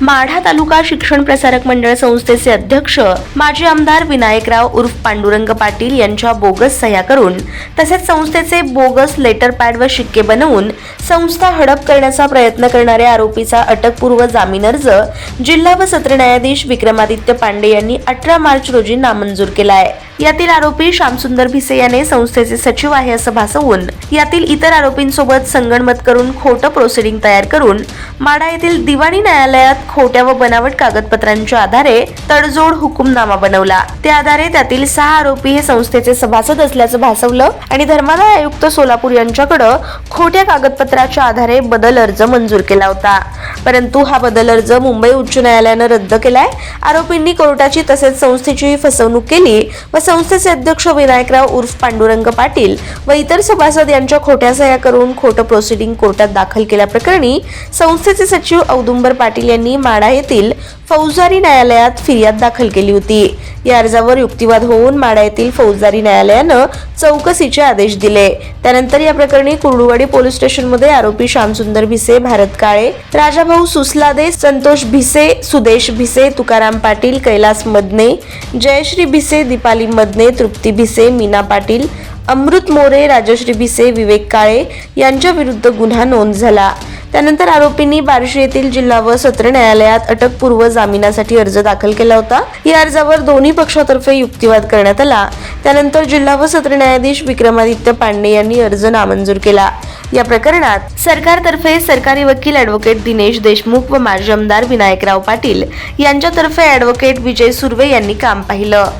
माढा तालुका शिक्षण प्रसारक मंडळ संस्थेचे अध्यक्ष माजी आमदार विनायकराव उर्फ पांडुरंग पाटील यांच्या बोगस सह्या करून तसेच संस्थेचे बोगस लेटर पॅड व शिक्के बनवून संस्था हडप करण्याचा प्रयत्न करणाऱ्या आरोपीचा अटकपूर्व जामीन अर्ज जिल्हा व सत्र न्यायाधीश विक्रमादित्य पांडे यांनी अठरा मार्च रोजी नामंजूर केला आहे यातील आरोपी श्यामसुंदर भिसे याने संस्थेचे सचिव आहे असं भासवून यातील इतर आरोपींसोबत संगणमत करून खोटं प्रोसिडिंग तयार करून माडा येथील दिवाणी न्यायालयात खोट्या व बनावट कागदपत्रांच्या आधारे तडजोड हुकुमनामा बनवला. त्या आधारे त्यातील सहा आरोपी हे संस्थेचे सभासद असल्याचं भासवलं आणि धर्मादाय आयुक्त सोलापूर यांच्याकडे खोट्या कागदपत्राच्या आधारे बदल अर्ज मंजूर केला होता. परंतु हा बदल अर्ज मुंबई उच्च न्यायालयानं रद्द केलाय. आरोपींनी कोर्टाची तसेच संस्थेची फसवणूक केली व संस्थेचे अध्यक्ष विनायकराव उर्फ पांडुरंग पाटील व इतर सभासद यांच्या खोट्या सह्या करून खोटं प्रोसिडिंग कोर्टात दाखल केल्याप्रकरणी संस्थेचे सचिव औदुंबर पाटील यांनी माढा येथील फौजदारी न्यायालयात फिर्याद दाखल केली होती. या अर्जावर युक्तिवाद होऊन माढा येथील फौजदारी न्यायालयानं चौकशीचे आदेश दिले. त्यानंतर या प्रकरणी कुर्डुवाडी पोलीस स्टेशनमध्ये आरोपी श्यामसुंदर भिसे भारत काळे राजाभाऊ सुसलादे संतोष भिसे सुदेश भिसे तुकाराम पाटील कैलास मदने जयश्री भिसे दीपाली मदने तृप्ती भिसे मीना पाटील अमृत मोरे राजश्री भिसे विवेक काळे यांच्या विरुद्ध गुन्हा नोंद झाला. त्यानंतर आरोपींनी बार्शी येथील जिल्हा व सत्र न्यायालयात अटकपूर्व जामिनासाठी अर्ज दाखल केला होता. या अर्जावर दोन्ही पक्षातर्फे युक्तिवाद करण्यात आला. त्यानंतर जिल्हा व सत्र न्यायाधीश विक्रमादित्य पांडे यांनी अर्ज नामंजूर केला. या प्रकरणात सरकारतर्फे सरकारी वकील ॲडव्होकेट दिनेश देशमुख व माजी आमदार विनायकराव पाटील यांच्यातर्फे ॲडव्होकेट विजय सुर्वे यांनी काम पाहिलं.